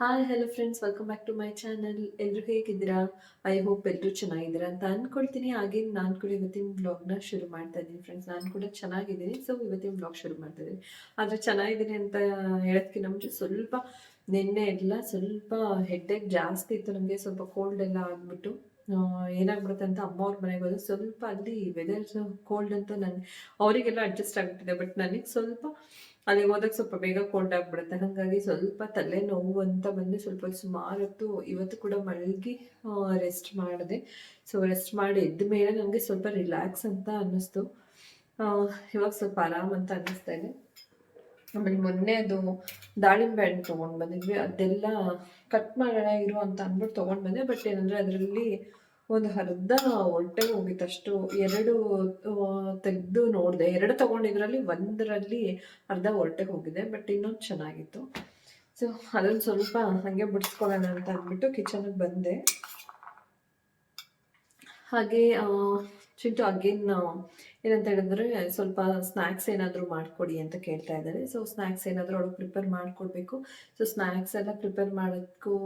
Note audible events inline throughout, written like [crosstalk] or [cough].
Hi hello friends welcome back to my channel ಎಲ್ಲರೂ ಹೇಗಿದ್ದೀರಾ? I hope ಎಲ್ಲರೂ ಚೆನ್ನಾಗಿದ್ದೀರಾ ಅಂತ ಅಂದ್ಕೊಳ್ತೀನಿ ಹಾಗೆ ನಾನು ಕೂಡ ಇವತ್ತಿನ ಬ್ಲಾಗ್ನ ಶುರು ಮಾಡ್ತಾ ಇದ್ದೀನಿ ಫ್ರೆಂಡ್ಸ್ ನಾನು ಕೂಡ ಚೆನ್ನಾಗಿದ್ದೀನಿ. ಸೊ ಇವತ್ತಿನ ಬ್ಲಾಗ್ ಶುರು ಮಾಡ್ತಾ ಇದ್ದೀನಿ. ಆದರೆ ಚೆನ್ನಾಗಿದ್ದೀನಿ ಅಂತ ಹೇಳೋದಕ್ಕಿಂತ ಮುಂಚೆ ಸ್ವಲ್ಪ ನಿನ್ನೆ ಎಲ್ಲ ಸ್ವಲ್ಪ ಹೆಡ್ಡೇಕ್ ಜಾಸ್ತಿ ಇತ್ತು. ನಮಗೆ ಸ್ವಲ್ಪ ಕೋಲ್ಡ್ ಎಲ್ಲ ಆಗಿಬಿಟ್ಟು. ಏನಾಗ್ಬಿಡುತ್ತೆ ಅಂತ ಅಮ್ಮ ಅವ್ರ ಮನೆಗೆ ಹೋದ್ರೆ ಸ್ವಲ್ಪ ಅಲ್ಲಿ ವೆದರ್ ಕೋಲ್ಡ್ ಅಂತ ನನಗೆ ಅವರಿಗೆಲ್ಲ ಅಡ್ಜಸ್ಟ್ ಆಗ್ಬಿಟ್ಟಿದೆ ಬಟ್ ನನಗೆ ಸ್ವಲ್ಪ ಅಲ್ಲಿ ಹೋದಾಗ ಸ್ವಲ್ಪ ಬೇಗ ಕೋಲ್ಡ್ ಆಗ್ಬಿಡುತ್ತೆ. ಹಾಗಾಗಿ ಸ್ವಲ್ಪ ತಲೆ ನೋವು ಅಂತ ಬಂದು ಸ್ವಲ್ಪ ಸುಮಾರು ಇವತ್ತು ಕೂಡ ಮಲಗಿ ರೆಸ್ಟ್ ಮಾಡಿದೆ. ಸೊ ರೆಸ್ಟ್ ಮಾಡಿ ಎದ್ದ ಮೇಲೆ ನನಗೆ ಸ್ವಲ್ಪ ರಿಲ್ಯಾಕ್ಸ್ ಅಂತ ಅನ್ನಿಸ್ತು. ಇವಾಗ ಸ್ವಲ್ಪ ಆರಾಮ್ ಅಂತ ಅನ್ನಿಸ್ತಾ ಇದೆ. ಆಮೇಲೆ ಮೊನ್ನೆ ಅದು ದಾಳಿಂಬೆ ಹಣ್ಣು ತೊಗೊಂಡು ಬಂದಿದ್ವಿ. ಅದೆಲ್ಲ ಕಟ್ ಮಾಡೋಣ, ಇರು ಅಂತ ಅಂದ್ಬಿಟ್ಟು ತೊಗೊಂಡು ಬಂದೆ. ಬಟ್ ಏನಂದರೆ ಅದರಲ್ಲಿ ಒಂದು ಅರ್ಧ ಹೊಟ್ಟೆಗೆ ಹೋಗಿತ್ತು ಅಷ್ಟು ಎರಡು ತೆಗೆದು ನೋಡಿದೆ. ಎರಡು ತೊಗೊಂಡಿದ್ರಲ್ಲಿ ಒಂದರಲ್ಲಿ ಅರ್ಧ ಹೊರಟೆಗೆ ಹೋಗಿದೆ ಬಟ್ ಇನ್ನೊಂದು ಚೆನ್ನಾಗಿತ್ತು. ಸೊ ಅದನ್ನು ಸ್ವಲ್ಪ ಹಾಗೆ ಬಿಡಿಸ್ಕೊಳ್ಳೋಣ ಅಂತ ಅಂದ್ಬಿಟ್ಟು ಕಿಚನಿಗೆ ಬಂದೆ. ಹಾಗೆ ಚಿಂಟು ಅಗೇನ್ ಏನಂತ ಹೇಳಿದ್ರೆ ಸ್ವಲ್ಪ ಸ್ನ್ಯಾಕ್ಸ್ ಏನಾದರೂ ಮಾಡಿಕೊಡಿ ಅಂತ ಕೇಳ್ತಾ ಇದ್ದಾರೆ. ಸೊ ಸ್ನ್ಯಾಕ್ಸ್ ಏನಾದರೂ ಅವಳು ಪ್ರಿಪೇರ್ ಮಾಡಿಕೊಡ್ಬೇಕು. ಸೊ ಸ್ನ್ಯಾಕ್ಸ್ ಎಲ್ಲ ಪ್ರಿಪೇರ್ ಮಾಡೋಕ್ಕೂ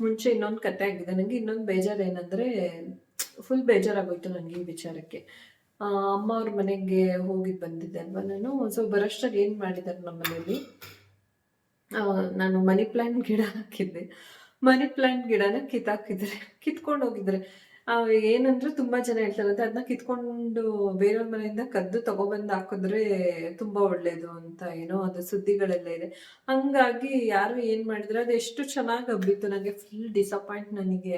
ಮುಂಚೆ ಇನ್ನೊಂದು ಕತೆ ಆಗಿದೆ. ನನಗೆ ಇನ್ನೊಂದು ಬೇಜಾರು ಏನಂದರೆ ಫುಲ್ ಬೇಜಾರಾಗೋಯ್ತು ನನಗೆ ಈ ವಿಚಾರಕ್ಕೆ. ಅಮ್ಮ ಅವ್ರ ಮನೆಗೆ ಹೋಗಿ ಬಂದಿದ್ದೆ ಅಲ್ವಾ ನಾನು. ಸೊ ಬರೋಷ್ಟಾಗಿ ಏನು ಮಾಡಿದ್ದಾರೆ ನಮ್ಮ ಮನೆಯಲ್ಲಿ? ನಾನು ಮನಿ ಪ್ಲ್ಯಾಂಟ್ ಗಿಡ ಹಾಕಿದ್ದೆ. ಮನಿ ಪ್ಲ್ಯಾಂಟ್ ಗಿಡನ ಕಿತ್ತಾಕಿದ್ರೆ ಕಿತ್ಕೊಂಡು ಹೋಗಿದ್ರೆ ಏನಂದ್ರೆ ತುಂಬಾ ಜನ ಹೇಳ್ತಾರಂತೆ ಅದನ್ನ ಕಿತ್ಕೊಂಡು ಬೇರೆಯವ್ರ ಮನೆಯಿಂದ ಕದ್ದು ತಗೊಬಂದು ಹಾಕಿದ್ರೆ ತುಂಬಾ ಒಳ್ಳೇದು ಅಂತ ಏನೋ ಅದು ಸುದ್ದಿಗಳೆಲ್ಲ ಇದೆ. ಹಂಗಾಗಿ ಯಾರು ಏನ್ ಮಾಡಿದ್ರೆ, ಅದು ಎಷ್ಟು ಚೆನ್ನಾಗಿ ಹಬ್ಬಿತ್ತು. ನನಗೆ ಫುಲ್ ಡಿಸಪಾಯಿಂಟ್ ನನಗೆ.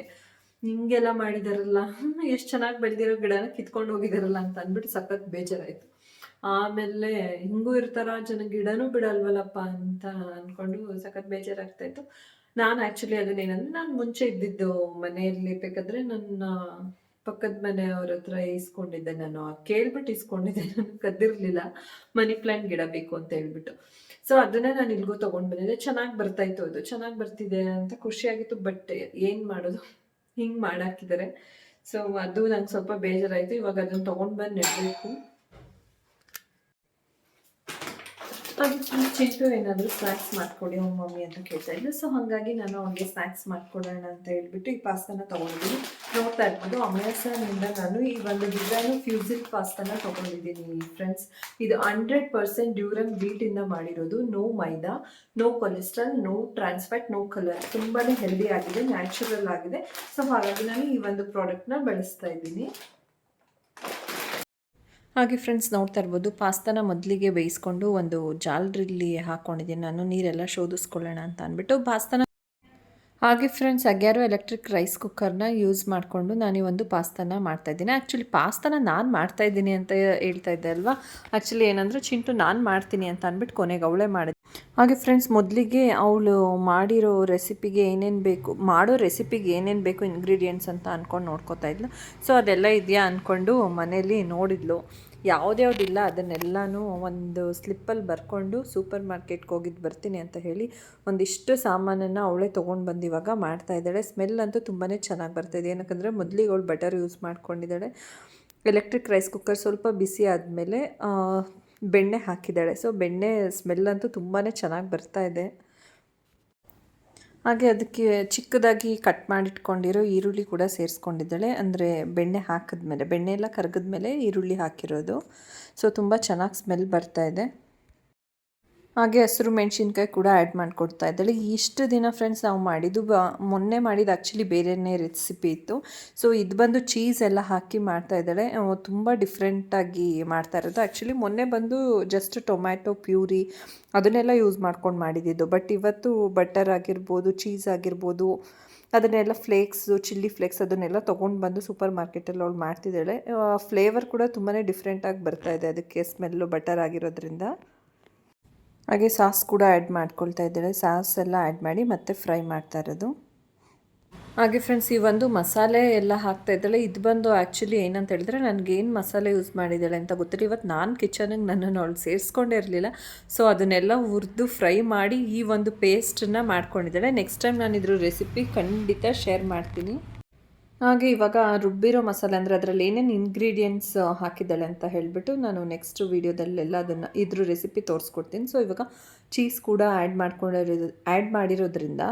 ಹಿಂಗೆಲ್ಲ ಮಾಡಿದಾರಲ್ಲ, ಎಷ್ಟು ಚೆನ್ನಾಗಿ ಬೆಳೆದಿರೋ ಗಿಡನ ಕಿತ್ಕೊಂಡು ಹೋಗಿದಾರಲ್ಲ ಅಂತ ಅಂದ್ಬಿಟ್ಟು ಸಖತ್ ಬೇಜಾರಾಯ್ತು. ಆಮೇಲೆ ಹಿಂಗೂ ಇರ್ತಾರ, ಜನ ಗಿಡನೂ ಬಿಡಲ್ವಲ್ಲಪ್ಪ ಅಂತ ಅನ್ಕೊಂಡು ಸಖತ್ ಬೇಜಾರಾಗ್ತಾ ಇತ್ತು. ನಾನು ಆ್ಯಕ್ಚುಲಿ ಅದನ್ನೇನಂದ್ರೆ ನಾನು ಮುಂಚೆ ಇದ್ದಿದ್ದು ಮನೆಯಲ್ಲಿ ಬೇಕಾದ್ರೆ ನನ್ನ ಪಕ್ಕದ ಮನೆಯವ್ರ ಹತ್ರ ಇಸ್ಕೊಂಡಿದ್ದೆ ನಾನು. ಕೇಳ್ಬಿಟ್ಟು ಇಸ್ಕೊಂಡಿದ್ದೆ [laughs] ನಾನು. ಕದ್ದಿರ್ಲಿಲ್ಲ. ಮನಿ ಪ್ಲಾಂಟ್ ಗಿಡ ಬೇಕು ಅಂತ ಹೇಳ್ಬಿಟ್ಟು. ಸೊ ಅದನ್ನೇ ನಾನು ಇಲ್ಗೂ ತಗೊಂಡ್ ಬಂದಿದ್ದೆ. ಚೆನ್ನಾಗಿ ಬರ್ತಾ ಇತ್ತು ಅದು. ಚೆನ್ನಾಗಿ ಬರ್ತಿದೆ ಅಂತ ಖುಷಿಯಾಗಿತ್ತು ಬಟ್ ಏನು ಮಾಡೋದು? ಹಿಂಗೆ ಮಾಡಾಕಿದ್ದಾರೆ ಸೊ ಅದು ನಂಗೆ ಸ್ವಲ್ಪ ಬೇಜಾರಾಯಿತು. ಇವಾಗ ಅದನ್ನು ತೊಗೊಂಡು ಬಂದು ನೆಡಬೇಕು. ಚಿಂಟು ಏನಾದರೂ ಸ್ನ್ಯಾಕ್ಸ್ ಮಾಡ್ಕೊಡಿ ಅವ್ನ ಮಮ್ಮಿ ಅಂತ ಕೇಳ್ತಾ ಇದ್ದೆ ಸೊ ಹಾಗಾಗಿ ನಾನು ಅವ್ನಿಗೆ ಸ್ನ್ಯಾಕ್ಸ್ ಮಾಡ್ಕೊಡೋಣ ಅಂತ ಹೇಳ್ಬಿಟ್ಟು ಈ ಪಾಸ್ತಾನ ತೊಗೊಂಡಿದ್ದೀನಿ. ನೋಡ್ತಾ ಇರ್ಬೋದು ಅಮೆಝಾನಿಂದ ನಾನು ಈ ಒಂದು ಡಿಸೈನು ಫ್ಯೂಸಿಲ್ ಪಾಸ್ತಾನ ತೊಗೊಂಡಿದ್ದೀನಿ ಫ್ರೆಂಡ್ಸ್ ಇದು ಹಂಡ್ರೆಡ್ ಪರ್ಸೆಂಟ್ ಡ್ಯೂರಮ್ ವೀಟಿಂದ ಮಾಡಿರೋದು. No maida no cholesterol no trans fat no colour ತುಂಬಾ ಹೆಲ್ದಿ ಆಗಿದೆ ನ್ಯಾಚುರಲ್ ಆಗಿದೆ. ಸೊ ಹಾಗಾಗಿ ನಾನು ಈ ಒಂದು ಪ್ರಾಡಕ್ಟ್ನ ಬಳಸ್ತಾ ಇದ್ದೀನಿ. ಹಾಗೆ ಫ್ರೆಂಡ್ಸ್ ನೋಡ್ತಾ ಇರ್ಬೋದು. ಪಾಸ್ತಾನ ಮೊದಲಿಗೆ ಬೇಯಿಸ್ಕೊಂಡು ಒಂದು ಜಾಲ್ರಿಲ್ಲಿ ಹಾಕ್ಕೊಂಡಿದ್ದೀನಿ ನಾನು ನೀರೆಲ್ಲ ಶೋಧಿಸ್ಕೊಳ್ಳೋಣ ಅಂತ ಅಂದ್ಬಿಟ್ಟು ಪಾಸ್ತಾನ ಹಾಗೆ ಫ್ರೆಂಡ್ಸ್ ಅಗ್ಯಾರೋ ಎಲೆಕ್ಟ್ರಿಕ್ ರೈಸ್ ಕುಕ್ಕರ್ನ ಯೂಸ್ ಮಾಡಿಕೊಂಡು ನಾನು ಒಂದು ಪಾಸ್ತಾನ ಮಾಡ್ತಾಯಿದ್ದೀನಿ ಆ್ಯಕ್ಚುಲಿ ಪಾಸ್ತಾನ ನಾನು ಮಾಡ್ತಾಯಿದ್ದೀನಿ ಅಂತ ಹೇಳ್ತಾ ಇದ್ದೆ ಅಲ್ವಾ? ಆ್ಯಕ್ಚುಲಿ ಏನಂದರೆ ಚಿಂಟು ನಾನು ಮಾಡ್ತೀನಿ ಅಂತ ಅಂದ್ಬಿಟ್ಟು ಕೊನೆಗೆ ಅವಳೇ ಮಾಡಿದೆ. ಹಾಗೆ ಫ್ರೆಂಡ್ಸ್ ಮೊದಲಿಗೆ ಅವಳು ಮಾಡಿರೋ ರೆಸಿಪಿಗೆ ಏನೇನು ಬೇಕು, ಮಾಡೋ ರೆಸಿಪಿಗೆ ಏನೇನು ಬೇಕು ಇಂಗ್ರೀಡಿಯೆಂಟ್ಸ್ ಅಂತ ಅಂದ್ಕೊಂಡು ನೋಡ್ಕೋತಾ ಇದ್ಲು. ಸೊ ಅದೆಲ್ಲ ಇದೆಯಾ ಅಂದ್ಕೊಂಡು ಮನೇಲಿ ನೋಡಿದ್ಲು. ಯಾವುದ್ಯಾವುದಿಲ್ಲ ಅದನ್ನೆಲ್ಲನೂ ಒಂದು ಸ್ಲಿಪ್ಪಲ್ಲಿ ಬರ್ಕೊಂಡು ಸೂಪರ್ ಮಾರ್ಕೆಟ್ಗೆ ಹೋಗಿದ್ದು ಬರ್ತೀನಿ ಅಂತ ಹೇಳಿ ಒಂದಿಷ್ಟು ಸಾಮಾನನ್ನು ಅವಳೇ ತೊಗೊಂಡು ಬಂದು ಇವಾಗ ಮಾಡ್ತಾಯಿದ್ದಾಳೆ ಸ್ಮೆಲ್ ಅಂತೂ ತುಂಬಾ ಚೆನ್ನಾಗಿ ಬರ್ತಾಯಿದೆ ಏನಕ್ಕಂದರೆ ಮೊದಲಿಗೆ ಅವಳು ಬಟರ್ ಯೂಸ್ ಮಾಡ್ಕೊಂಡಿದ್ದಾಳೆ. ಎಲೆಕ್ಟ್ರಿಕ್ ರೈಸ್ ಕುಕ್ಕರ್ ಸ್ವಲ್ಪ ಬಿಸಿ ಆದಮೇಲೆ ಬೆಣ್ಣೆ ಹಾಕಿದ್ದಾಳೆ. ಸೊ ಬೆಣ್ಣೆ ಸ್ಮೆಲ್ ಅಂತೂ ತುಂಬಾ ಚೆನ್ನಾಗಿ ಬರ್ತಾ ಇದೆ. ಹಾಗೆ ಅದಕ್ಕೆ ಚಿಕ್ಕದಾಗಿ ಕಟ್ ಮಾಡಿಟ್ಕೊಂಡಿರೋ ಈರುಳ್ಳಿ ಕೂಡ ಸೇರಿಸ್ಕೊಂಡಿದ್ದಾಳೆ. ಅಂದರೆ ಬೆಣ್ಣೆ ಹಾಕಿದ್ಮೇಲೆ, ಬೆಣ್ಣೆ ಎಲ್ಲ ಕರಗಿದ್ಮೇಲೆ ಈರುಳ್ಳಿ ಹಾಕಿರೋದು. ಸೊ ತುಂಬ ಚೆನ್ನಾಗಿ ಸ್ಮೆಲ್ ಬರ್ತಾ ಇದೆ. ಹಾಗೆ ಹಸಿರು ಮೆಣಸಿನ್ಕಾಯಿ ಕೂಡ ಆ್ಯಡ್ ಮಾಡಿಕೊಡ್ತಾ ಇದ್ದಾಳೆ. ಇಷ್ಟು ದಿನ ಫ್ರೆಂಡ್ಸ್ ನಾವು ಮಾಡಿದ್ದು ಬ, ಮೊನ್ನೆ ಮಾಡಿದ್ದು ಆ್ಯಕ್ಚುಲಿ ಬೇರೆಯೇ ರೆಸಿಪಿ ಇತ್ತು. ಸೊ ಇದು ಬಂದು ಚೀಸ್ ಎಲ್ಲ ಹಾಕಿ ಮಾಡ್ತಾ ಇದ್ದಾಳೆ. ತುಂಬ ಡಿಫ್ರೆಂಟಾಗಿ ಮಾಡ್ತಾ ಇರೋದು. ಆ್ಯಕ್ಚುಲಿ ಮೊನ್ನೆ ಬಂದು ಜಸ್ಟ್ ಟೊಮ್ಯಾಟೊ ಪ್ಯೂರಿ ಅದನ್ನೆಲ್ಲ ಯೂಸ್ ಮಾಡ್ಕೊಂಡು ಮಾಡಿದ್ದಿದ್ದು ಬಟ್ ಇವತ್ತು ಬಟರ್ ಆಗಿರ್ಬೋದು ಚೀಸ್ ಆಗಿರ್ಬೋದು, ಅದನ್ನೆಲ್ಲ ಫ್ಲೇಕ್ಸು ಚಿಲ್ಲಿ ಫ್ಲೇಕ್ಸ್ ಅದನ್ನೆಲ್ಲ ತೊಗೊಂಡು ಬಂದು ಸೂಪರ್ ಮಾರ್ಕೆಟಲ್ಲಿ ಅವಳು ಮಾಡ್ತಿದ್ದಾಳೆ. ಫ್ಲೇವರ್ ಕೂಡ ತುಂಬಾ ಡಿಫ್ರೆಂಟಾಗಿ ಬರ್ತಾ ಇದೆ. ಅದಕ್ಕೆ ಸ್ಮೆಲ್ಲು ಬಟರ್ ಆಗಿರೋದ್ರಿಂದ. ಹಾಗೆ ಸಾಸ್ ಕೂಡ ಆ್ಯಡ್ ಮಾಡ್ಕೊಳ್ತಾ ಇದ್ದಾಳೆ ಸಾಸ್ ಎಲ್ಲ ಆ್ಯಡ್ ಮಾಡಿ ಮತ್ತೆ ಫ್ರೈ ಮಾಡ್ತಾ ಇರೋದು. ಹಾಗೆ ಫ್ರೆಂಡ್ಸ್ ಈ ಒಂದು ಮಸಾಲೆ ಎಲ್ಲ ಹಾಕ್ತಾ ಇದ್ದಾಳೆ ಇದು ಬಂದು ಆ್ಯಕ್ಚುಲಿ ಏನಂತ ಹೇಳಿದ್ರೆ ನನಗೆ ಏನು ಮಸಾಲೆ ಯೂಸ್ ಮಾಡಿದ್ದಾಳೆ ಅಂತ ಗೊತ್ತಿಲ್ಲ. ಇವತ್ತು ನಾನು ಕಿಚನಿಗೆ ನನ್ನನ್ನು ಅವಳು ಸೇರಿಸ್ಕೊಂಡೇ ಇರಲಿಲ್ಲ. ಸೊ ಅದನ್ನೆಲ್ಲ ಹುರಿದು ಫ್ರೈ ಮಾಡಿ ಈ ಒಂದು ಪೇಸ್ಟನ್ನು ಮಾಡ್ಕೊಂಡಿದ್ದಾಳೆ. ನೆಕ್ಸ್ಟ್ ಟೈಮ್ ನಾನು ಇದ್ರ ರೆಸಿಪಿ ಖಂಡಿತ ಶೇರ್ ಮಾಡ್ತೀನಿ. ಹಾಗೆ ಇವಾಗ ರುಬ್ಬಿರೋ ಮಸಾಲೆ ಅಂದರೆ ಅದರಲ್ಲಿ ಏನೇನು ಇಂಗ್ರೀಡಿಯೆಂಟ್ಸ್ ಹಾಕಿದ್ದಾಳೆ ಅಂತ ಹೇಳಿಬಿಟ್ಟು ನಾನು ನೆಕ್ಸ್ಟ್ ವೀಡಿಯೋದಲ್ಲೆಲ್ಲ ಅದನ್ನು ಇದ್ರ ರೆಸಿಪಿ ತೋರಿಸ್ಕೊಡ್ತೀನಿ. ಸೊ ಇವಾಗ ಚೀಸ್ ಕೂಡ ಆ್ಯಡ್ ಮಾಡ್ಕೊಂಡಿರೋದು ಆ್ಯಡ್ ಮಾಡಿರೋದ್ರಿಂದ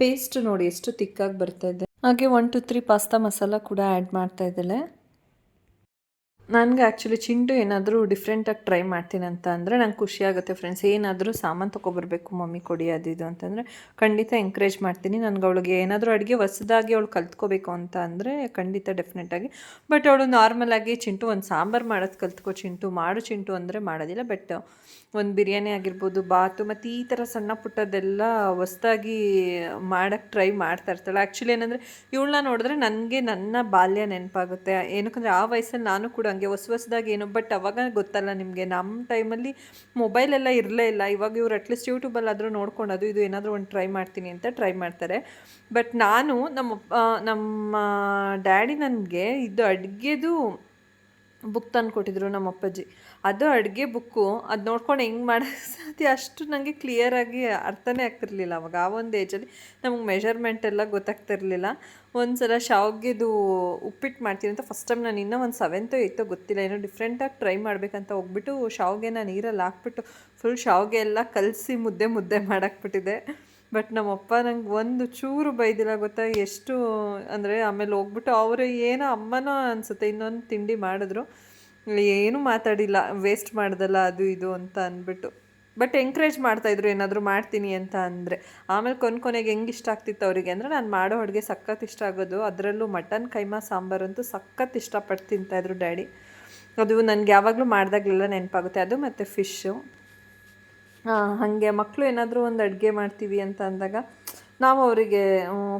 ಪೇಸ್ಟ್ ನೋಡಿ ಎಷ್ಟು ತಿಕ್ಕಾಗಿ ಬರ್ತಾ ಇದೆ. ಹಾಗೆ one two three pasta masala ಕೂಡ ಆ್ಯಡ್ ಮಾಡ್ತಾ ಇದ್ದಾಳೆ. ನನಗೆ ಆ್ಯಕ್ಚುಲಿ ಚಿಂಟು ಏನಾದರೂ ಡಿಫ್ರೆಂಟಾಗಿ ಟ್ರೈ ಮಾಡ್ತೀನಿ ಅಂತ ಅಂದರೆ ನಂಗೆ ಖುಷಿ ಆಗುತ್ತೆ ಫ್ರೆಂಡ್ಸ್ ಏನಾದರೂ ಸಾಮಾನು ತೊಗೊಬರ್ಬೇಕು ಮಮ್ಮಿ ಕೊಡಿ ಅದು ಇದು ಅಂತಂದರೆ ಖಂಡಿತ ಎಂಕರೇಜ್ ಮಾಡ್ತೀನಿ. ನನಗೆ ಅವಳಿಗೆ ಏನಾದರೂ ಅಡುಗೆ ಹೊಸದಾಗಿ ಅವಳು ಕಲ್ತ್ಕೋಬೇಕು ಅಂತ ಅಂದರೆ ಖಂಡಿತ ಡೆಫಿನೆಟಾಗಿ ಬಟ್ ಅವಳು ನಾರ್ಮಲಾಗಿ ಚಿಂಟು ಒಂದು ಸಾಂಬಾರು ಮಾಡೋದು ಕಲ್ತ್ಕೋ, ಚಿಂಟು ಮಾಡು ಚಿಂಟು ಅಂದರೆ ಮಾಡೋದಿಲ್ಲ. ಬಟ್ ಒಂದು ಬಿರಿಯಾನಿ ಆಗಿರ್ಬೋದು, ಬಾತು, ಮತ್ತು ಈ ಥರ ಸಣ್ಣ ಪುಟ್ಟದೆಲ್ಲ ಹೊಸ್ದಾಗಿ ಮಾಡೋಕ್ಕೆ ಟ್ರೈ ಮಾಡ್ತಾ ಇರ್ತಾಳೆ. ಆ್ಯಕ್ಚುಲಿ ಏನಂದರೆ ಇವಳನ್ನ ನೋಡಿದ್ರೆ ನನಗೆ ನನ್ನ ಬಾಲ್ಯ ನೆನಪಾಗುತ್ತೆ. ಏನಕ್ಕಂದರೆ ಆ ವಯಸ್ಸಲ್ಲಿ ನಾನು ಕೂಡ ಹಂಗೆ ಹೊಸ ಹೊಸದಾಗಿ ಏನೋ ಬಟ್ ಅವಾಗ ಗೊತ್ತಲ್ಲ ನಿಮಗೆ. ನಮ್ಮ ಟೈಮಲ್ಲಿ ಮೊಬೈಲೆಲ್ಲ ಇರಲೇ ಇಲ್ಲ. ಇವಾಗ ಇವ್ರು ಅಟ್ಲೀಸ್ಟ್ ಯೂಟ್ಯೂಬಲ್ಲಾದರೂ ಅದು ಇದು ಏನಾದರೂ ಒಂದು ಟ್ರೈ ಮಾಡ್ತೀನಿ ಅಂತ ಟ್ರೈ ಮಾಡ್ತಾರೆ. ಬಟ್ ನಾನು ನಮ್ಮ ನಮ್ಮ ಡ್ಯಾಡಿ ನನಗೆ ಇದು ಅಡುಗೆದು ಬುಕ್ ತಂದು ಕೊಟ್ಟಿದ್ರು ನಮ್ಮ ಅಪ್ಪಾಜಿ ಅದು ಅಡುಗೆ ಬುಕ್ಕು, ಅದು ನೋಡ್ಕೊಂಡು ಹೆಂಗೆ ಮಾಡೋಕ್ಕೆ ಸಾಧ್ಯ ಅಷ್ಟು ನನಗೆ ಕ್ಲಿಯರಾಗಿ ಅರ್ಥನೇ ಆಗ್ತಿರ್ಲಿಲ್ಲ. ಅವಾಗ ಆ ಒಂದು ಏಜಲ್ಲಿ ನಮಗೆ ಮೆಷರ್ಮೆಂಟ್ ಎಲ್ಲ ಗೊತ್ತಾಗ್ತಿರ್ಲಿಲ್ಲ. ಒಂದು ಸಲ ಶಾವ್ಗೆದು ಉಪ್ಪಿಟ್ಟು ಮಾಡ್ತೀನಿ ಅಂತ ಫಸ್ಟ್ ಟೈಮ್ ನಾನು ಇನ್ನೂ ಒಂದು ಸೆವೆಂತೋ ಏಯ್ತೋ ಗೊತ್ತಿಲ್ಲ. ಏನೋ ಡಿಫ್ರೆಂಟಾಗಿ ಟ್ರೈ ಮಾಡಬೇಕಂತ ಹೋಗ್ಬಿಟ್ಟು ಶಾವ್ಗೆನ ನೀರಲ್ಲಿ ಹಾಕ್ಬಿಟ್ಟು ಫುಲ್ ಶಾವ್ಗೆ ಎಲ್ಲ ಕಲಸಿ ಮುದ್ದೆ ಮುದ್ದೆ ಮಾಡಾಕ್ಬಿಟ್ಟಿದೆ ಬಟ್ ನಮ್ಮಪ್ಪ ನಂಗೆ ಒಂದು ಚೂರು ಬೈದಿಲ್ಲ, ಗೊತ್ತಾ? ಎಷ್ಟು, ಅಂದರೆ ಆಮೇಲೆ ಹೋಗ್ಬಿಟ್ಟು ಅವರು ಏನೋ ಅಮ್ಮನೋ ಅನಿಸುತ್ತೆ, ಇನ್ನೊಂದು ತಿಂಡಿ ಮಾಡಿದ್ರು. ಏನೂ ಮಾತಾಡಿಲ್ಲ ವೇಸ್ಟ್ ಮಾಡ್ದಲ್ಲ, ಅದು ಇದು ಅಂತ ಅಂದ್ಬಿಟ್ಟು. ಬಟ್ ಎಂಕರೇಜ್ ಮಾಡ್ತಾಯಿದ್ರು ಏನಾದರೂ ಮಾಡ್ತೀನಿ ಅಂತ ಅಂದರೆ. ಆಮೇಲೆ ಕೊನೆ ಕೊನೆಗೆ ಹೆಂಗೆ ಇಷ್ಟ ಆಗ್ತಿತ್ತು ಅವರಿಗೆ? ಅಂದರೆ ನಾನು ಮಾಡೋ ಅಡುಗೆ ಸಖತ್ ಇಷ್ಟ ಆಗೋದು. ಅದರಲ್ಲೂ ಮಟನ್, ಕೈಮಾ ಸಾಂಬಾರಂತೂ ಸಖತ್ ಇಷ್ಟಪಟ್ಟು ತಿಂತಾಯಿದ್ರು ಡ್ಯಾಡಿ. ಅದು ನನಗೆ ಯಾವಾಗಲೂ ಮಾಡಿದಾಗಲೆಲ್ಲ ನೆನಪಾಗುತ್ತೆ. ಅದು ಮತ್ತು ಫಿಶ್ಶು ಹಾಗೆ ಮಕ್ಕಳು ಏನಾದರೂ ಒಂದು ಅಡುಗೆ ಮಾಡ್ತೀವಿ ಅಂತ ಅಂದಾಗ ನಾವು ಅವರಿಗೆ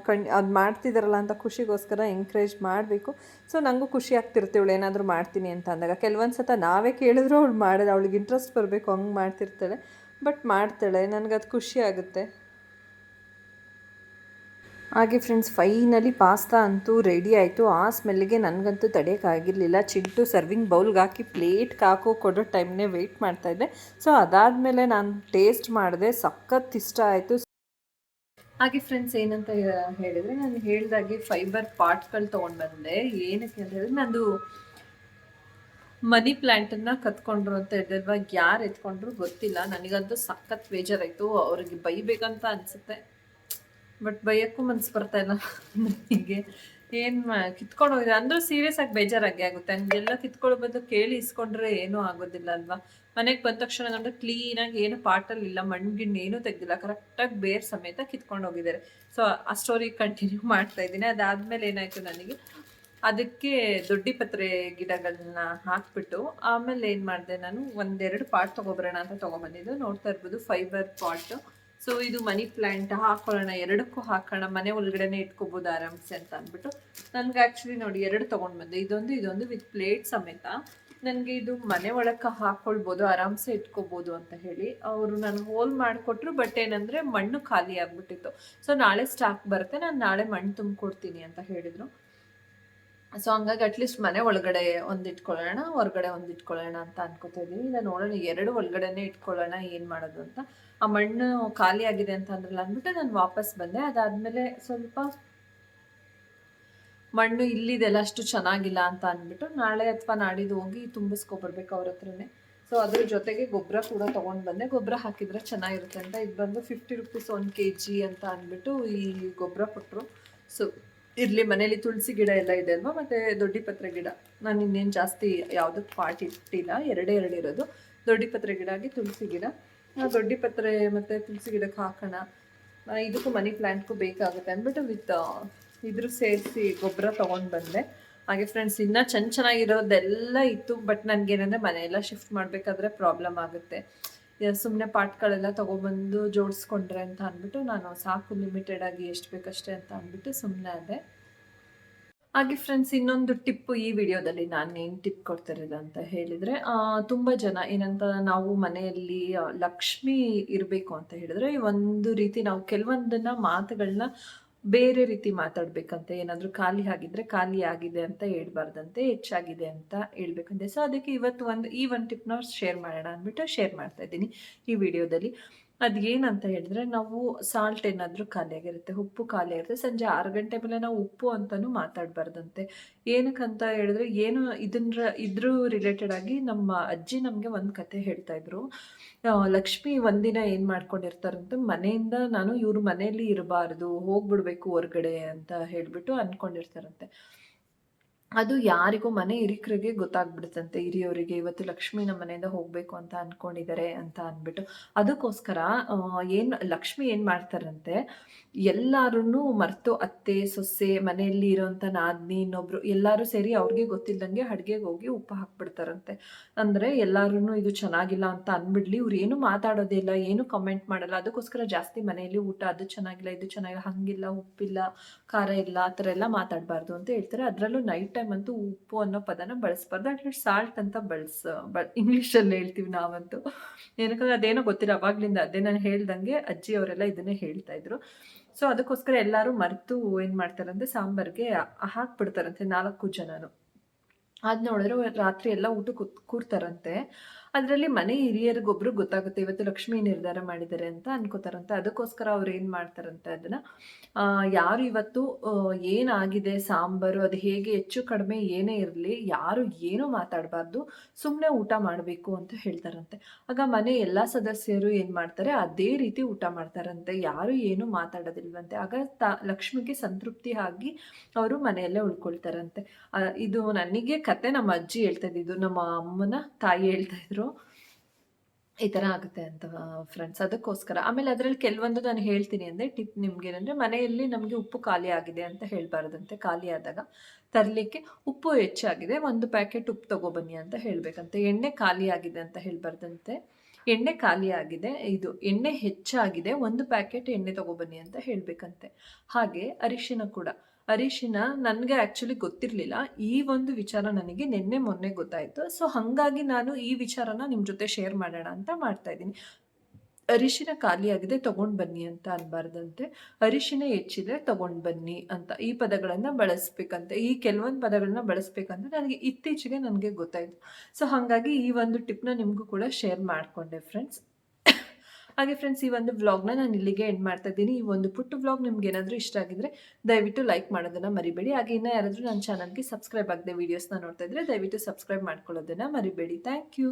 ಕಣ್ ಅದು ಮಾಡ್ತಿದ್ದಾರಲ್ಲ ಅಂತ ಖುಷಿಗೋಸ್ಕರ ಎಂಕರೇಜ್ ಮಾಡಬೇಕು. ಸೊ ನನಗೂ ಖುಷಿ ಆಗ್ತಿರ್ತೀವಳು ಏನಾದರೂ ಮಾಡ್ತೀನಿ ಅಂತ ಅಂದಾಗ. ಕೆಲವೊಂದು ಸತ ನಾವೇ ಕೇಳಿದ್ರು ಅವಳು ಮಾಡೋದು, ಅವಳಿಗೆ ಇಂಟ್ರೆಸ್ಟ್ ಬರಬೇಕು, ಹಂಗೆ ಮಾಡ್ತಿರ್ತಾಳೆ. ಬಟ್ ಮಾಡ್ತಾಳೆ, ನನಗದು ಖುಷಿ ಆಗುತ್ತೆ. ಹಾಗೆ ಫ್ರೆಂಡ್ಸ್ ಫೈನಲಿ ಪಾಸ್ತಾ ಅಂತೂ ರೆಡಿ ಆಯಿತು. ಆ ಸ್ಮೆಲ್ಲಿಗೆ ನನಗಂತೂ ತಡೆಯೋಕ್ಕಾಗಿರಲಿಲ್ಲ ಚಿಂಟು ಸರ್ವಿಂಗ್ ಬೌಲ್ಗೆ ಹಾಕಿ ಪ್ಲೇಟ್ಗೆ ಹಾಕೋ ಕೊಡೋ ಟೈಮ್ನೇ ವೆಯ್ಟ್ ಮಾಡ್ತಾಯಿದ್ದೆ ಸೊ ಅದಾದಮೇಲೆ ನಾನು ಟೇಸ್ಟ್ ಮಾಡಿದೆ. ಸಖತ್ ಇಷ್ಟ ಆಯಿತು. ಹಾಗೆ ಫ್ರೆಂಡ್ಸ್ ಏನಂತ ಹೇಳಿದರೆ ನಾನು ಹೇಳ್ದಾಗೆ ಫೈಬರ್ ಪಾರ್ಟ್ಸ್ಗಳು ತೊಗೊಂಡು ಬಂದೆ. ಏನಕ್ಕೆ ಅಂತ ಹೇಳಿದ್ರೆ ನಂದು ಮನಿ ಪ್ಲ್ಯಾಂಟನ್ನು ಕತ್ಕೊಂಡ್ರು ಅಂತ ಹೇಳಿದ್ವಾಗ ಯಾರು ಎತ್ಕೊಂಡ್ರು ಗೊತ್ತಿಲ್ಲ. ನನಗಂತೂ ಸಖತ್ ಬೇಜಾರಾಯಿತು. ಅವ್ರಿಗೆ ಬೈಬೇಕಂತ ಅನಿಸುತ್ತೆ. ಬಟ್ ಭಯಕ್ಕೂ ಮನ್ಸು ಬರ್ತಾ ಇಲ್ಲ ನನಗೆ ಏನು ಮಾ, ಕಿತ್ಕೊಂಡು ಹೋಗಿದೆ ಅಂದರೂ ಸೀರಿಯಸ್ ಆಗಿ ಬೇಜಾರಾಗಿ ಆಗುತ್ತೆ. ಹಂಗೆಲ್ಲ ಕಿತ್ಕೊಳ್ಳೋ ಬದಲು ಕೇಳಿ ಇಸ್ಕೊಂಡ್ರೆ ಏನೂ ಆಗೋದಿಲ್ಲ ಅಲ್ವಾ? ಮನೆಗೆ ಬಂದ ತಕ್ಷಣ ಅಂದ್ರೆ ಕ್ಲೀನಾಗಿ ಏನು ಪಾಟಲ್ಲಿ ಇಲ್ಲ. ಮಣ್ಣು ಗಿಣ್ಣು ಏನೂ ತೆಗ್ದಿಲ್ಲ. ಕರೆಕ್ಟಾಗಿ ಬೇರ್ ಸಮೇತ ಕಿತ್ಕೊಂಡು ಹೋಗಿದ್ದಾರೆ. ಸೊ ಆ ಸ್ಟೋರಿ ಕಂಟಿನ್ಯೂ ಮಾಡ್ತಾ ಇದ್ದೀನಿ. ಅದಾದಮೇಲೆ ಏನಾಯಿತು ನನಗೆ? ಅದಕ್ಕೆ ದೊಡ್ಡಿ ಪತ್ರೆ ಗಿಡಗಳನ್ನ ಹಾಕ್ಬಿಟ್ಟು ಆಮೇಲೆ ಏನು ಮಾಡಿದೆ ನಾನು? ಒಂದೆರಡು ಪಾಟ್ ತೊಗೊಬರೋಣ ಅಂತ ತಗೊಂಡ್ಬಂದಿದ್ದು ನೋಡ್ತಾ ಇರ್ಬೋದು ಫೈಬರ್ ಪಾಟ್ ಸೊ ಇದು ಮನಿ ಪ್ಲ್ಯಾಂಟ್ ಹಾಕೊಳ್ಳೋಣ, ಎರಡಕ್ಕೂ ಹಾಕೋಣ, ಮನೆ ಒಳಗಡೆನೆ ಇಟ್ಕೋಬೋದು ಆರಾಮ್ಸೆ ಅಂತ ಅಂದ್ಬಿಟ್ಟು ನನಗೆ ಆ್ಯಕ್ಚುಲಿ ನೋಡಿ ಎರಡು ತೊಗೊಂಡು ಬಂದೆ. ಇದೊಂದು ಇದೊಂದು ವಿತ್ ಪ್ಲೇಟ್ ಸಮೇತ. ನನಗೆ ಇದು ಮನೆ ಒಳಕ್ಕೆ ಹಾಕ್ಕೊಳ್ಬೋದು ಆರಾಮ್ಸೆ ಇಟ್ಕೋಬೋದು ಅಂತ ಹೇಳಿ ಅವರು ನಾನು ಹೋಲ್ ಮಾಡಿಕೊಟ್ರು ಬಟ್ ಏನಂದರೆ ಮಣ್ಣು ಖಾಲಿ ಆಗಿಬಿಟ್ಟಿತ್ತು. ಸೊ ನಾಳೆ ಸ್ಟಾಕ್ ಬರುತ್ತೆ, ನಾನು ನಾಳೆ ಮಣ್ಣು ತುಂಬಿಕೊಡ್ತೀನಿ ಅಂತ ಹೇಳಿದರು. ಸೊ ಹಂಗಾಗಿ ಅಟ್ಲೀಸ್ಟ್ ಮನೆ ಒಳಗಡೆ ಒಂದು ಇಟ್ಕೊಳ್ಳೋಣ, ಹೊರಗಡೆ ಒಂದು ಇಟ್ಕೊಳ್ಳೋಣ ಅಂತ ಅನ್ಕೋತಾ ಇದ್ದೀನಿ. ಇಲ್ಲ ನೋಡೋಣ, ಎರಡು ಒಳಗಡೆನೇ ಇಟ್ಕೊಳ್ಳೋಣ, ಏನು ಮಾಡೋದು ಅಂತ. ಆ ಮಣ್ಣು ಖಾಲಿ ಆಗಿದೆ ಅಂತ ಅಂದ್ರಲ್ಲ ಅಂದ್ಬಿಟ್ಟು ನಾನು ವಾಪಸ್ ಬಂದೆ. ಅದಾದಮೇಲೆ ಸ್ವಲ್ಪ ಮಣ್ಣು ಇಲ್ಲಿದೆಲ್ಲ ಅಷ್ಟು ಚೆನ್ನಾಗಿಲ್ಲ ಅಂತ ಅಂದ್ಬಿಟ್ಟು ನಾಳೆ ಅಥವಾ ನಾಡಿದ್ದು ಹೋಗಿ ತುಂಬಿಸ್ಕೊಬರ್ಬೇಕು ಅವ್ರ ಹತ್ರನೇ. ಸೊ ಅದ್ರ ಜೊತೆಗೆ ಗೊಬ್ಬರ ಕೂಡ ತೊಗೊಂಡು ಬಂದೆ. ಗೊಬ್ಬರ ಹಾಕಿದರೆ ಚೆನ್ನಾಗಿರುತ್ತೆ ಅಂತ. ಇದು ಬಂದು fifty rupees one K G ಅಂತ ಅಂದ್ಬಿಟ್ಟು ಈ ಗೊಬ್ಬರ ಕೊಟ್ಟರು ಸೊ ಇರಲಿ, ಮನೇಲಿ ತುಳಸಿ ಗಿಡ ಎಲ್ಲ ಇದೆ ಅಲ್ವಾ? ಮತ್ತು ದೊಡ್ಡಿ ಪತ್ರೆ ಗಿಡ. ನಾನು ಇನ್ನೇನು ಜಾಸ್ತಿ ಯಾವುದಕ್ಕೆ ಪಾಟ್ ಇಟ್ಟಿಲ್ಲ. ಎರಡೇ ಎರಡು ಇರೋದು. ದೊಡ್ಡಿ ಪತ್ರೆ ಗಿಡ ಆಗಿ ತುಳಸಿ ಗಿಡ. ದೊಡ್ಡಿ ಪತ್ರೆ ಮತ್ತು ತುಳಸಿ ಗಿಡಕ್ಕೆ ಹಾಕೋಣ. ಇದಕ್ಕೂ ಮನಿ ಪ್ಲ್ಯಾಂಟ್ಗೂ ಬೇಕಾಗುತ್ತೆ ಅಂದ್ಬಿಟ್ಟು ವಿತ್ ಇದ್ರ ಸೇರಿಸಿ ಗೊಬ್ಬರ ತೊಗೊಂಡು ಬಂದೆ. ಹಾಗೆ ಫ್ರೆಂಡ್ಸ್ ಇನ್ನೂ ಚೆನ್ನ ಚೆನ್ನಾಗಿರೋದೆಲ್ಲ ಇತ್ತು ಬಟ್ ನನಗೇನಂದರೆ ಮನೆಯೆಲ್ಲ ಶಿಫ್ಟ್ ಮಾಡಬೇಕಾದ್ರೆ ಪ್ರಾಬ್ಲಮ್ ಆಗುತ್ತೆ. ಸುಮ್ಮನೆ ಪಾಟ್ಗಳೆಲ್ಲ ತೊಗೊಬಂದು ಜೋಡಿಸ್ಕೊಂಡ್ರೆ ಅಂತ ಅಂದ್ಬಿಟ್ಟು ನಾನು ಸಾಕು ಲಿಮಿಟೆಡ್ ಆಗಿ ಎಷ್ಟು ಬೇಕಷ್ಟೇ ಅಂತ ಅಂದ್ಬಿಟ್ಟು ಸುಮ್ಮನೆ ಅದೇ ಹಾಗೆ ಫ್ರೆಂಡ್ಸ್ ಇನ್ನೊಂದು ಟಿಪ್ಪು ಈ ವಿಡಿಯೋದಲ್ಲಿ ನಾನು ಏನು ಟಿಪ್ ಕೊಡ್ತಿರೋದು ಅಂತ ಹೇಳಿದರೆ ತುಂಬ ಜನ ಏನಂತ ನಾವು ಮನೆಯಲ್ಲಿ ಲಕ್ಷ್ಮಿ ಇರಬೇಕು ಅಂತ ಹೇಳಿದ್ರೆ ಒಂದು ರೀತಿ ನಾವು ಕೆಲವೊಂದನ್ನ ಮಾತುಗಳನ್ನ ಬೇರೆ ರೀತಿ ಮಾತಾಡ್ಬೇಕಂತೆ, ಏನಾದರೂ ಖಾಲಿ ಆಗಿದ್ರೆ ಖಾಲಿ ಆಗಿದೆ ಅಂತ ಹೇಳ್ಬಾರ್ದಂತೆ, ಹೆಚ್ಚಾಗಿದೆ ಅಂತ ಹೇಳ್ಬೇಕಂತೆ. ಸೊ ಅದಕ್ಕೆ ಇವತ್ತು ಒಂದು, ಈ ಒಂದು ಟಿಪ್ನ ಶೇರ್ ಮಾಡೋಣ ಅಂದ್ಬಿಟ್ಟು ಶೇರ್ ಮಾಡ್ತಾ ಇದ್ದೀನಿ ಈ ವಿಡಿಯೋದಲ್ಲಿ. ಅದೇನಂತ ಹೇಳಿದ್ರೆ ನಾವು ಸಾಲ್ಟ್ ಏನಾದರೂ ಖಾಲಿಯಾಗಿರುತ್ತೆ, ಉಪ್ಪು ಖಾಲಿಯಾಗಿರುತ್ತೆ, ಸಂಜೆ ಆರು ಗಂಟೆ ಮೇಲೆ ನಾವು ಉಪ್ಪು ಅಂತಲೂ ಮಾತಾಡಬಾರ್ದಂತೆ. ಏನಕ್ಕಂತ ಹೇಳಿದ್ರೆ ಏನು ಇದನ್ನ ಇದ್ರ ರಿಲೇಟೆಡ್ ಆಗಿ ನಮ್ಮ ಅಜ್ಜಿ ನಮಗೆ ಒಂದು ಕತೆ ಹೇಳ್ತಾ ಇದ್ರು. ಲಕ್ಷ್ಮಿ ಒಂದಿನ ಏನು ಮಾಡ್ಕೊಂಡಿರ್ತಾರಂತ, ಮನೆಯಿಂದ ನಾನು ಇವ್ರ ಮನೆಯಲ್ಲಿ ಇರಬಾರ್ದು, ಹೋಗ್ಬಿಡ್ಬೇಕು ಹೊರ್ಗಡೆ ಅಂತ ಹೇಳಿಬಿಟ್ಟು ಅಂದ್ಕೊಂಡಿರ್ತಾರಂತೆ ಅದು ಯಾರಿಗೂ ಮನೆ ಹಿರಿಕರಿಗೆ ಗೊತ್ತಾಗ್ಬಿಡುತ್ತಂತೆ. ಹಿರಿಯವರಿಗೆ ಇವತ್ತು ಲಕ್ಷ್ಮಿ ನಮ್ಮ ಮನೆಯಿಂದ ಹೋಗಬೇಕು ಅಂತ ಅಂದ್ಕೊಂಡಿದ್ದಾರೆ ಅಂತ ಅಂದ್ಬಿಟ್ಟು ಅದಕ್ಕೋಸ್ಕರ ಏನು, ಲಕ್ಷ್ಮಿ ಏನು ಮಾಡ್ತಾರಂತೆ ಎಲ್ಲರೂ ಮರ್ತು ಅತ್ತೆ, ಸೊಸೆ, ಮನೆಯಲ್ಲಿ ಇರೋಂಥ ನಾದ್ನಿ, ಇನ್ನೊಬ್ರು ಎಲ್ಲರೂ ಸೇರಿ ಅವ್ರಿಗೆ ಗೊತ್ತಿಲ್ಲದಂಗೆ ಅಡುಗೆಗೆ ಹೋಗಿ ಉಪ್ಪು ಹಾಕ್ಬಿಡ್ತಾರಂತೆ. ಅಂದರೆ ಎಲ್ಲರೂ ಇದು ಚೆನ್ನಾಗಿಲ್ಲ ಅಂತ ಅಂದ್ಬಿಡ್ಲಿ ಇವ್ರು ಏನು ಮಾತಾಡೋದೇ ಇಲ್ಲ, ಏನು ಕಮೆಂಟ್ ಮಾಡಲ್ಲ. ಅದಕ್ಕೋಸ್ಕರ ಜಾಸ್ತಿ ಮನೆಯಲ್ಲಿ ಊಟ ಅದು ಚೆನ್ನಾಗಿಲ್ಲ, ಇದು ಚೆನ್ನಾಗಿಲ್ಲ, ಹಂಗಿಲ್ಲ, ಉಪ್ಪಿಲ್ಲ, ಖಾರ ಇಲ್ಲ, ಆ ಥರ ಎಲ್ಲ ಮಾತಾಡಬಾರ್ದು ಅಂತ ಹೇಳ್ತಾರೆ. ಅದರಲ್ಲೂ ನೈಟ್ ಟೈಮ್ ಅಂತೂ ಉಪ್ಪು ಅನ್ನೋ ಪದನ ಬಳಸ್ಬಾರ್ದ. ಅಟ್ ಲೀಸ್ಟ್ ಸಾಲ್ಟ್ ಅಂತ ಬಳಸ, ಬ ಇಂಗ್ಲೀಷಲ್ಲಿ ಹೇಳ್ತೀವಿ ನಾವಂತೂ. ಏನಕ್ಕಂದ್ರೆ ಅದೇನೋ ಗೊತ್ತಿಲ್ಲ, ಅವಾಗ್ಲಿಂದ ಅದೇ ನಾನು ಹೇಳ್ದಂಗೆ ಅಜ್ಜಿ ಅವರೆಲ್ಲ ಇದನ್ನೇ ಹೇಳ್ತಾ ಇದ್ರು. ಸೊ ಅದಕ್ಕೋಸ್ಕರ ಎಲ್ಲರೂ ಮರೆತು ಏನು ಮಾಡ್ತಾರಂತೆ ಸಾಂಬಾರ್ಗೆ ಹಾಕ್ಬಿಡ್ತಾರಂತೆ ನಾಲ್ಕು ಜನನು. ಅದ್ ನೋಡಿದ್ರೆ ರಾತ್ರಿ ಎಲ್ಲ ಊಟ ಕೂತ್, ಕೂರ್ತಾರಂತೆ. ಅದರಲ್ಲಿ ಮನೆ ಹಿರಿಯರಿಗೊಬ್ರು ಗೊತ್ತಾಗುತ್ತೆ, ಇವತ್ತು ಲಕ್ಷ್ಮಿ ನಿರ್ಧಾರ ಮಾಡಿದ್ದಾರೆ ಅಂತ ಅನ್ಕೋತಾರಂತೆ ಅದಕ್ಕೋಸ್ಕರ ಅವ್ರು ಏನು ಮಾಡ್ತಾರಂತೆ ಅದನ್ನ ಯಾರು ಇವತ್ತು ಏನಾಗಿದೆ, ಸಾಂಬಾರು, ಅದು ಹೇಗೆ ಹೆಚ್ಚು ಕಡಿಮೆ ಏನೇ ಇರಲಿ, ಯಾರು ಏನೂ ಮಾತಾಡಬಾರ್ದು ಸುಮ್ಮನೆ ಊಟ ಮಾಡಬೇಕು ಅಂತ ಹೇಳ್ತಾರಂತೆ. ಆಗ ಮನೆ ಎಲ್ಲ ಸದಸ್ಯರು ಏನು ಮಾಡ್ತಾರೆ, ಅದೇ ರೀತಿ ಊಟ ಮಾಡ್ತಾರಂತೆ, ಯಾರು ಏನು ಮಾತಾಡೋದಿಲ್ವಂತೆ. ಆಗ ತಾ, ಲಕ್ಷ್ಮಿಗೆ ಸಂತೃಪ್ತಿ ಆಗಿ ಅವರು ಮನೆಯಲ್ಲೇ ಉಳ್ಕೊಳ್ತಾರಂತೆ. ಇದು ನನಗೆ ಕತೆ ನಮ್ಮ ಅಜ್ಜಿ ಹೇಳ್ತಾ ಇದ್ದಿದ್ದು, ನಮ್ಮ ಅಮ್ಮನ ತಾಯಿ ಹೇಳ್ತಾ ಇದ್ರು. ಈ ಥರ ಆಗುತ್ತೆ ಅಂತ ಫ್ರೆಂಡ್ಸ್ ಅದಕ್ಕೋಸ್ಕರ. ಆಮೇಲೆ ಅದರಲ್ಲಿ ಕೆಲವೊಂದು ನಾನು ಹೇಳ್ತೀನಿ ಅಂದರೆ ಟಿಪ್ ನಿಮ್ಗೆ ಏನಂದರೆ ಮನೆಯಲ್ಲಿ ನಮಗೆ ಉಪ್ಪು ಖಾಲಿ ಆಗಿದೆ ಅಂತ ಹೇಳಬಾರ್ದಂತೆ. ಖಾಲಿ ಆದಾಗ ತರಲಿಕ್ಕೆ ಉಪ್ಪು ಹೆಚ್ಚಾಗಿದೆ. ಒಂದು ಪ್ಯಾಕೆಟ್ ಉಪ್ಪು ತಗೊಬನ್ನಿ ಅಂತ ಹೇಳಬೇಕಂತೆ. ಎಣ್ಣೆ ಖಾಲಿ ಆಗಿದೆ ಅಂತ ಹೇಳಬಾರ್ದಂತೆ. ಎಣ್ಣೆ ಖಾಲಿ ಆಗಿದೆ. ಇದು ಎಣ್ಣೆ ಹೆಚ್ಚಾಗಿದೆ. ಒಂದು ಪ್ಯಾಕೆಟ್ ಎಣ್ಣೆ ತಗೊಬನ್ನಿ ಅಂತ ಹೇಳಬೇಕಂತೆ. ಹಾಗೆ ಅರಿಶಿನ ಕೂಡ. ಅರಿಶಿನ ನನಗೆ ಆ್ಯಕ್ಚುಲಿ ಗೊತ್ತಿರಲಿಲ್ಲ. ಈ ಒಂದು ವಿಚಾರ ನನಗೆ ನಿನ್ನೆ ಮೊನ್ನೆ ಗೊತ್ತಾಯಿತು. ಸೊ ಹಾಗಾಗಿ ನಾನು ಈ ವಿಚಾರನ ನಿಮ್ಮ ಜೊತೆ ಶೇರ್ ಮಾಡೋಣ ಅಂತ ಮಾಡ್ತಾ ಇದ್ದೀನಿ. ಅರಿಶಿನ ಖಾಲಿಯಾಗಿದೆ, ತಗೊಂಡು ಬನ್ನಿ ಅಂತ ಅನ್ಬಾರ್ದಂತೆ. ಅರಿಶಿನ ಹೆಚ್ಚಿದೆ ತಗೊಂಡು ಬನ್ನಿ ಅಂತ. ಈ ಪದಗಳನ್ನು ಬಳಸ್ಬೇಕಂತೆ. ಈ ಕೆಲವೊಂದು ಪದಗಳನ್ನ ಬಳಸ್ಬೇಕಂತ ನನಗೆ ಇತ್ತೀಚೆಗೆ ನನಗೆ ಗೊತ್ತಾಯಿತು. ಸೊ ಹಾಗಾಗಿ ಈ ಒಂದು ಟಿಪ್ನ ನಿಮಗೂ ಕೂಡ ಶೇರ್ ಮಾಡಿಕೊಂಡೆ ಫ್ರೆಂಡ್ಸ್ ಹಾಗೆ ಫ್ರೆಂಡ್ಸ್ ಈ ಒಂದು ವ್ಲಾಗ್ನ ನಾನು ಇಲ್ಲಿಗೆ ಎಂಡ್ ಮಾಡ್ತಾ ಇದ್ದೀನಿ. ಈ ಒಂದು ಪುಟ್ಟ ವ್ಲಾಗ್ ನಿಮ್ಗೆ ಏನಾದರೂ ಇಷ್ಟ ಆಗಿದ್ರೆ ದಯವಿಟ್ಟು ಲೈಕ್ ಮಾಡೋದನ್ನು ಮರಿಬೇಡಿ. ಹಾಗೆ ಇನ್ನೂ ಯಾರಾದರೂ ನನ್ನ ಚಾನಲ್ಗೆ ಸಬ್ಸ್ಕ್ರೈಬ್ ಆಗದೆ ವೀಡಿಯೋಸ್ನ ನೋಡ್ತಾ ಇದ್ರೆ ದಯವಿಟ್ಟು ಸಬ್ಸ್ಕ್ರೈಬ್ ಮಾಡ್ಕೊಳ್ಳೋದನ್ನು ಮರಿಬೇಡಿ. Thank you